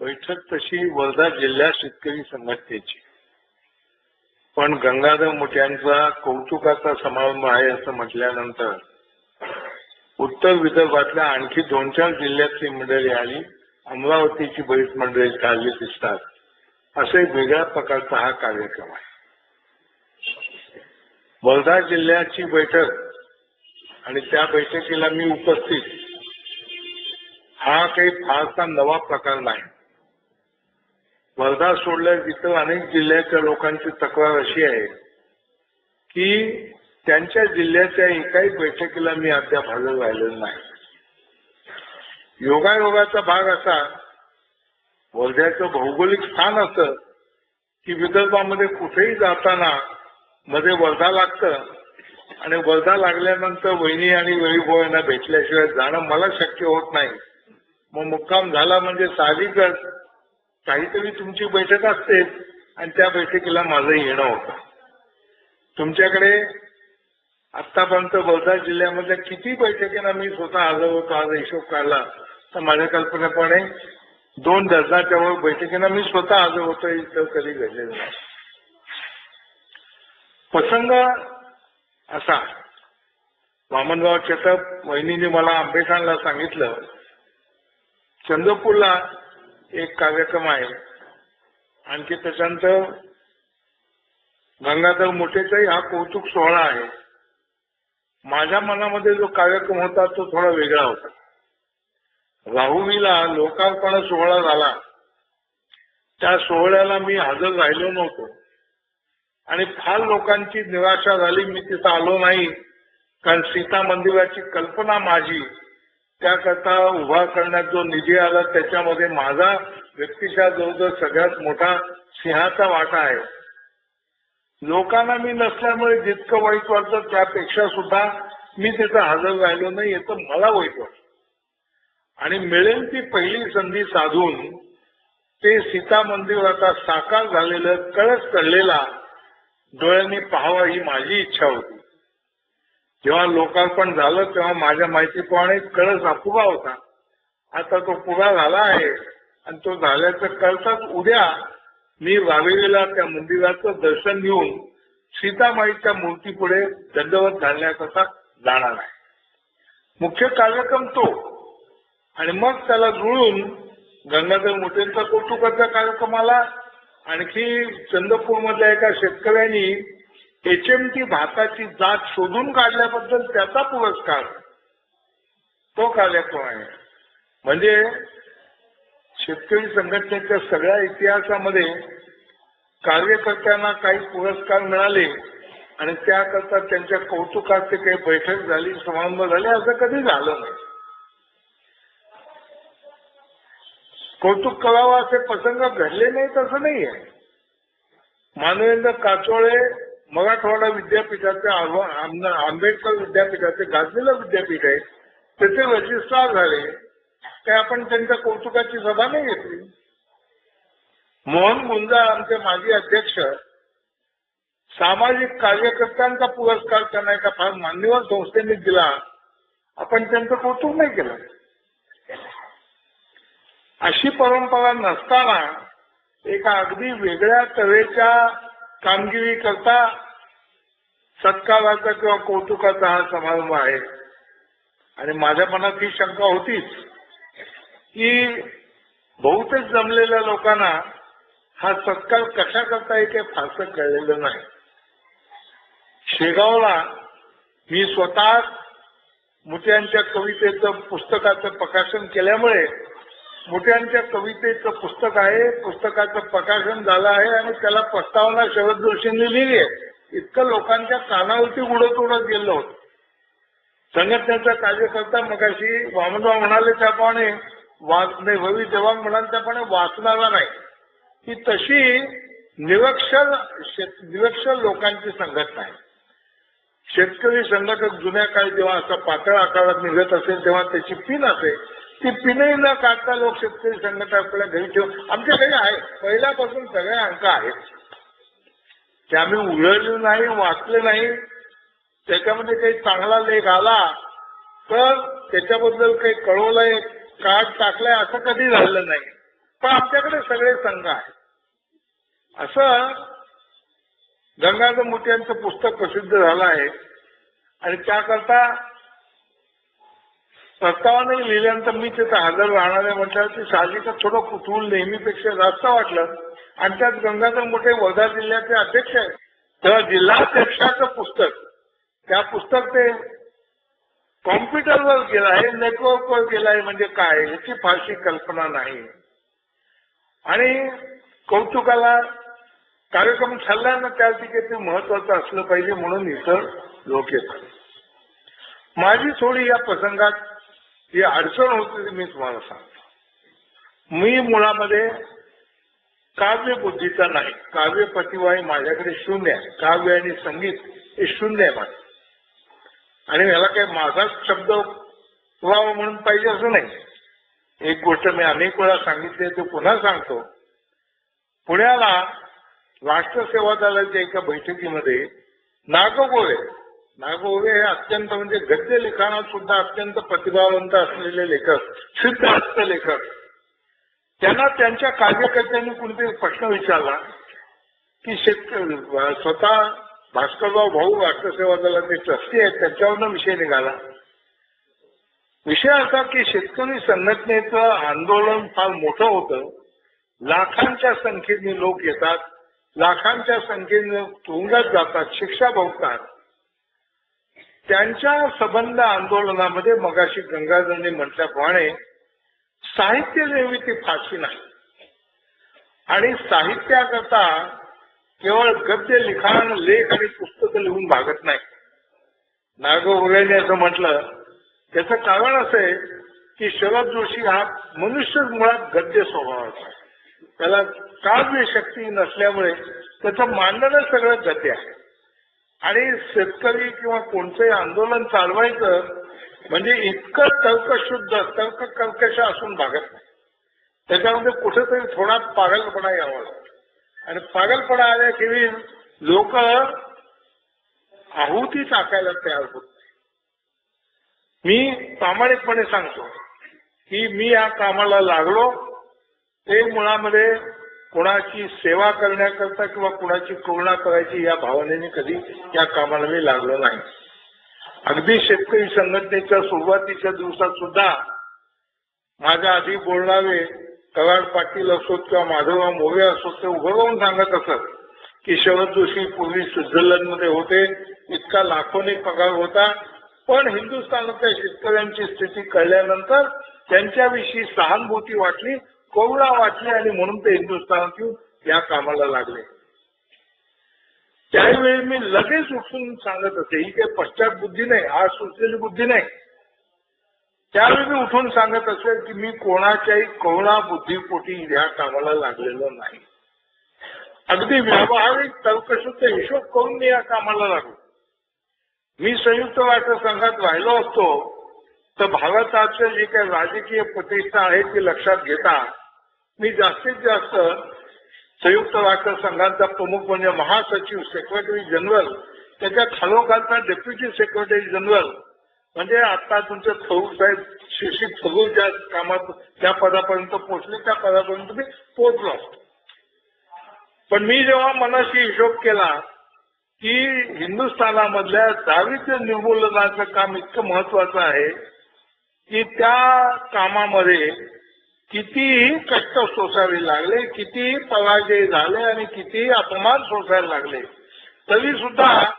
बैठक तशी वर्धा जिल्हा शेतकरी संघटनेची. पण गंगाधर मुठ्यांचा कौतुकाचा समारंभ आहे असं म्हटल्यानंतर उत्तर विदर्भातल्या आणखी दोन चार जिल्ह्यातली मंडळी आली अमरावतीची बरीच मंडळी काढली दिसतात. असे वेगळ्या प्रकारचा हा कार्यक्रम आहे. वर्धा जिल्ह्याची बैठक आणि त्या बैठकीला मी उपस्थित. हा काही फारसा नवा प्रकार नाही. वर्धा सोडल्या इतर अनेक जिल्ह्याच्या लोकांची तक्रार अशी आहे की त्यांच्या जिल्ह्याच्या एकाही बैठकीला मी अद्याप हजर राहिलेलो नाही. योगायोगाचा भाग असा वर्ध्याचं भौगोलिक स्थान असं की विदर्भामध्ये कुठेही जाताना मध्ये वर्धा लागतं. आणि वर्धा लागल्यानंतर वहिनी आणि वैभव यांना भेटल्याशिवाय जाणं मला शक्य होत नाही. मग मुक्काम झाला म्हणजे साहजिकच काहीतरी तुमची बैठक असते आणि त्या बैठकीला माझं येणं होतं. तुमच्याकडे आतापर्यंत वर्धा जिल्ह्यामधल्या किती बैठकींना मी स्वतः आलो होतो आज हिशोब काढला तर माझ्या कल्पनेप्रमाणे दोन डझनाच्या वर बैठकींना मी स्वतः आलो होतो इथं कधी घडलेलं नाही. प्रसंग असा. वामनराव चेतप वहिनीने मला आंबेठाणला सांगितलं चंद्रपूरला एक कार्यक्रम आहे. आणखी त्याच्यानंतर गंगाधर मोठेचाही हा कौतुक सोहळा आहे. माझ्या मनामध्ये जो कार्यक्रम होता तो थोडा वेगळा होता. राहुरीला लोकार्पण सोहळा झाला. त्या सोहळ्याला मी हजर राहिलो नव्हतो. आणि फार लोकांची निराशा झाली मी तिथं आलो नाही. कारण सीता मंदिराची कल्पना माझी त्याकरता उभा करण्यात जो निधी आला त्याच्यामध्ये माझा व्यक्तीच्या जवळजवळ सगळ्यात मोठा सिंहाचा वाटा आहे. लोकांना मी नसल्यामुळे जितकं वाईट वाटतं त्यापेक्षा सुद्धा मी तिथं हजर राहिलो नाही याचं मला वाईट वाटत. आणि मिळेल ती पहिली संधी साधून ते सीता मंदिर आता साकार झालेलं कळस कळलेला डोळ्यांनी पाहावा ही माझी इच्छा होती. जेव्हा लोकार्पण झालं तेव्हा माझ्या माहितीप्रमाणे कळस अपुरा होता. आता तो पुरा झाला आहे आणि तो झाल्याचं कळताच उद्या मी रावेरीला त्या मंदिराचं दर्शन घेऊन सीतामाईच्या मूर्तीपुढे दंडवत घालण्याकरता जाणार आहे. मुख्य कार्यक्रम तो. आणि मग त्याला जुळून गंगाधर मोठेंचा कौतुकाचा कार्यक्रमाला आणखी चंद्रपूरमधल्या एका शेतकऱ्यांनी एच एम टी भाताची जात शोधून काढल्याबद्दल त्याचा पुरस्कार तो कार्यक्रम आहे? म्हणजे शेतकरी संघटनेच्या सगळ्या इतिहासामध्ये कार्यकर्त्यांना काही पुरस्कार मिळाले आणि त्याकरता त्यांच्या कौतुकाचे काही बैठक झाली समारंभ झाले असं कधी झालं नाही. कौतुक करावं असे प्रसंग घडले नाहीत असं नाही आहे मानवेंद्र काचोळे मराठवाडा विद्यापीठाचे आंबेडकर विद्यापीठाचे गाजलेलं विद्यापीठ आहे. त्याचे रजिस्ट्रार झाले. ते आपण त्यांच्या कौतुकाची सभा नाही घेतली? मोहन गुंजा आमचे माजी अध्यक्ष सामाजिक कार्यकर्त्यांचा पुरस्कार त्यांना एका फार मान्यवर संस्थेने दिला. आपण त्यांचं कौतुक नाही केलं. अशी परंपरा नसताना एका अगदी वेगळ्या तऱ्हेच्या कामगिरी करता सत्काराचा किंवा कौतुकाचा हा समारंभ आहे. आणि माझ्या मनात ही शंका होतीच की बहुतेक जमलेल्या लोकांना हा सत्कार कशा करता येईल फारसं कळलेलं नाही. शेगावला मी स्वतः मुत्यांच्या कवितेचं पुस्तकाचं प्रकाशन केल्यामुळे मोठ्यांच्या कवितेचं पुस्तक आहे पुस्तकाचं प्रकाशन झालं आहे आणि त्याला प्रस्तावना शरद जोशींनी लिहिली आहे. इतकं लोकांच्या कानावरती उडत उडत गेलं होतं. संघटनेचा कार्यकर्ता मगाशी वामनराव म्हणाले त्याप्रमाणे वाचणे भवी जेव्हा म्हणाल त्याप्रमाणे वाचणारा नाही. ही तशी निरक्षर शेत- निरक्षर लोकांची संघटना आहे. शेतकरी संघटक जुन्या काळी जेव्हा असा पातळ आकारात निघत असेल तेव्हा त्याची पिन असेल ती पिनही न काढता लोक शेतकरी संघटना आपल्या घरी ठेवून आमच्या घरी आहे. पहिल्यापासून सगळे अंक आहेत. ते आम्ही उघडले नाही वाचले नाही. त्याच्यामध्ये काही चांगला लेख आला तर त्याच्याबद्दल काही कळवलंय कार्ड टाकलंय असं कधी झालं नाही. पण आमच्याकडे सगळे संघ आहेत. असं गंगाधर मुटे यांचं पुस्तक प्रसिद्ध झालं आहे. आणि त्याकरता प्रस्तावाने लिहिल्यानंतर मी तिथं हजर राहणार आहे म्हटल्यावर ते साहजिकच थोडं कुतूल नेहमीपेक्षा जास्त वाटलं. आणि त्यात गंगाधर मोठे वर्धा जिल्ह्याचे अध्यक्ष आहेत. तर जिल्हाध्यक्षाचं पुस्तक. त्या पुस्तक ते कॉम्प्युटरवर गेलं आहे नेटवर्कवर गेलं आहे म्हणजे काय? याची फारशी कल्पना नाही. आणि कौतुकाला कार्यक्रम चालला त्या ते महत्वाचं असलं पाहिजे म्हणून इतर लोक येतात. माझी थोडी या प्रसंगात ही अडचण होती ती मी तुम्हाला सांगतो. मी मुळामध्ये काव्य बुद्धीचा नाही. काव्य प्रतिभा माझ्याकडे शून्य आहे. काव्य आणि संगीत हे शून्य आहे माझं आणि याला काही माझाच शब्द व्हावा म्हणून पाहिजे असं नाही. एक गोष्ट मी अनेक वेळा सांगितली ते पुन्हा सांगतो. पुण्याला राष्ट्र सेवा दलाच्या एका बैठकीमध्ये नागोगोळे नागोवे हे अत्यंत म्हणजे गद्य लिखाणात सुद्धा अत्यंत प्रतिभावंत असलेले लेखक सिद्ध हस्त लेखक. त्यांना त्यांच्या कार्यकर्त्यांनी कुणीतरी प्रश्न विचारला की शेतकरी स्वतः भास्करराव भाऊ राष्ट्रसेवा दलाचे ट्रस्टी आहेत त्यांच्यावरनं विषय निघाला. विषय असा की शेतकरी संघटनेचं आंदोलन फार मोठं होतं. लाखांच्या संख्येने लोक येतात लाखांच्या संख्येने तुरुंगात जातात शिक्षा भोगतात. त्यांच्या सबंध आंदोलनामध्ये मगाशी गंगाधरने म्हटल्याप्रमाणे साहित्य निर्मिती फारशी नाही. आणि साहित्याकरता केवळ गद्य लिखाण लेख आणि पुस्तकं लिहून भागत नाही. नागोगोळ्याने असं म्हटलं त्याचं कारण असे आहे की शरद जोशी हा मनुष्यच मुळात गद्य स्वभावाचा त्याला काव्य शक्ती नसल्यामुळे त्याचं मांडणं सगळं गद्य आहे. आणि शेतकरी किंवा कोणतंही आंदोलन चालवायचं म्हणजे इतकं तर्कशुद्ध तर्क कर्कश असून भागत नाही. त्याच्यामध्ये कुठेतरी थोडा पागलपणा यावा लागतो. आणि पागलपणा आल्याखेरीज लोक आहुती टाकायला तयार होत नाही. मी प्रामाणिकपणे सांगतो की मी या कामाला लागलो ते मुळामध्ये कुणाची सेवा करण्याकरता किंवा कुणाची करुणा करायची या भावनेने कधी या कामाला मी लागलो नाही. अगदी शेतकरी संघटनेच्या सुरुवातीच्या दिवसात सुद्धा माझ्या आधी बोलणारे कराड पाटील असोत किंवा माधवराव मोरे असोत ते उभं राहून सांगत असत की शरद जोशी पूर्वी स्वित्झर्लंडमध्ये होते इतका लाखोनी पगार होता पण हिंदुस्थानातल्या शेतकऱ्यांची स्थिती कळल्यानंतर त्यांच्याविषयी सहानुभूती वाटली कोवळा वाटली आणि म्हणून ते हिंदुस्थानात या कामाला लागले. त्यावेळी मी लगेच उठून सांगत असे ही काही पश्चात बुद्धी नाही आज सुचलेली बुद्धी नाही. त्यावेळी मी उठून सांगत असेल की मी कोणाच्याही करुणा बुद्धीपोटी या कामाला लागलेलो नाही. अगदी व्यावहारिक तर्कशुद्ध हिशोब करून मी या कामाला लागलो. मी संयुक्त राष्ट्र संघात राहिलो असतो तर भारताचं जे काही राजकीय प्रतिष्ठा आहे ती लक्षात घेता मी जास्तीत जास्त संयुक्त राष्ट्र संघाचा प्रमुख म्हणजे महासचिव सेक्रेटरी जनरल त्याच्या खालोखालचा डेप्युटी सेक्रेटरी जनरल म्हणजे आता तुमचे थरूर साहेब शिक्षित थरूर ज्या कामात त्या पदापर्यंत पोहोचले त्या पदापर्यंत मी पोहोचलो असतो. पण मी जेव्हा मनाशी हिशोब केला की हिंदुस्थानामधल्या दारिद्र्य निर्मूलनाचं काम इतकं महत्वाचं आहे की त्या कामामध्ये कितीही कष्ट सोसावे लागले कितीही पराजय झाले आणि कितीही अपमान सोसायला लागले तरी सुद्धा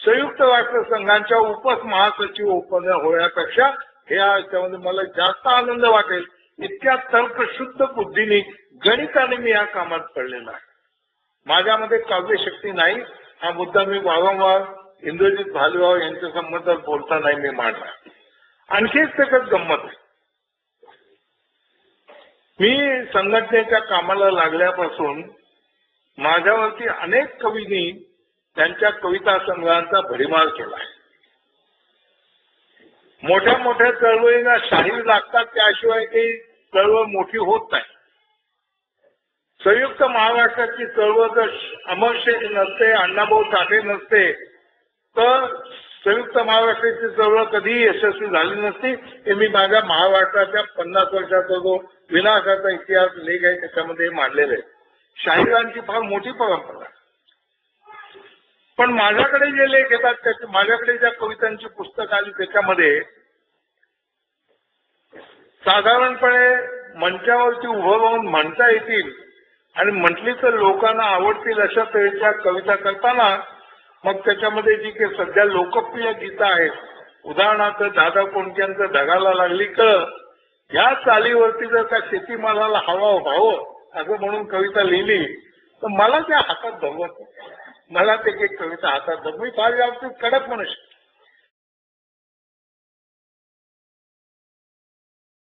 संयुक्त राष्ट्र संघाच्या उपस महासचिव उपन होण्यापेक्षा हे याच्यामध्ये मला जास्त आनंद वाटेल. इतक्या तर्कशुद्ध बुद्धीने गणिताने मी या कामात पडलेला आहे. माझ्यामध्ये काव्यशक्ती नाही. हा मुद्दा मी वारंवार इंद्रजित भालेराव यांच्या संबंधात नाही मी मांडला आणखीच त्याच्यात गंमत आहे. मी संघटनेच्या कामाला लागल्यापासून माझ्यावरती अनेक कवींनी त्यांच्या कविता संग्रहांचा भडीमार केला आहे. मोठ्या मोठ्या चळवळींना शाहीर लागतात त्याशिवाय काही चळवळ मोठी होत नाही. संयुक्त महाराष्ट्राची चळवळ जर अमर शेख नसते अण्णाभाऊ साठे नसते तर संयुक्त महाराष्ट्राची चळवळ कधीही यशस्वी झाली नसती. हे मी माझ्या महाराष्ट्राच्या पन्नास वर्षाचा जो विनाशाचा इतिहास लेख आहे त्याच्यामध्ये मांडलेला आहे शाहिरांची फार मोठी परंपरा पण माझ्याकडे जे लेख येतात त्याचे माझ्याकडे ज्या कवितांची पुस्तक आली त्याच्यामध्ये साधारणपणे मंचावरती उभं राहून म्हणता येतील आणि म्हटली तर लोकांना आवडतील अशा तऱ्हेच्या कविता करताना मग त्याच्यामध्ये जी काही सध्या लोकप्रिय गीतं आहेत उदाहरणार्थ दादा कोणत्यांचं ढगाला लागली क या चालीवरती जर का शेतीमालाला हवा व्हावं असं म्हणून कविता लिहिली तर मला त्या हातात धरवत मला ते एक कविता हातात धर मी फार बाबतीत कडक मनुष्य.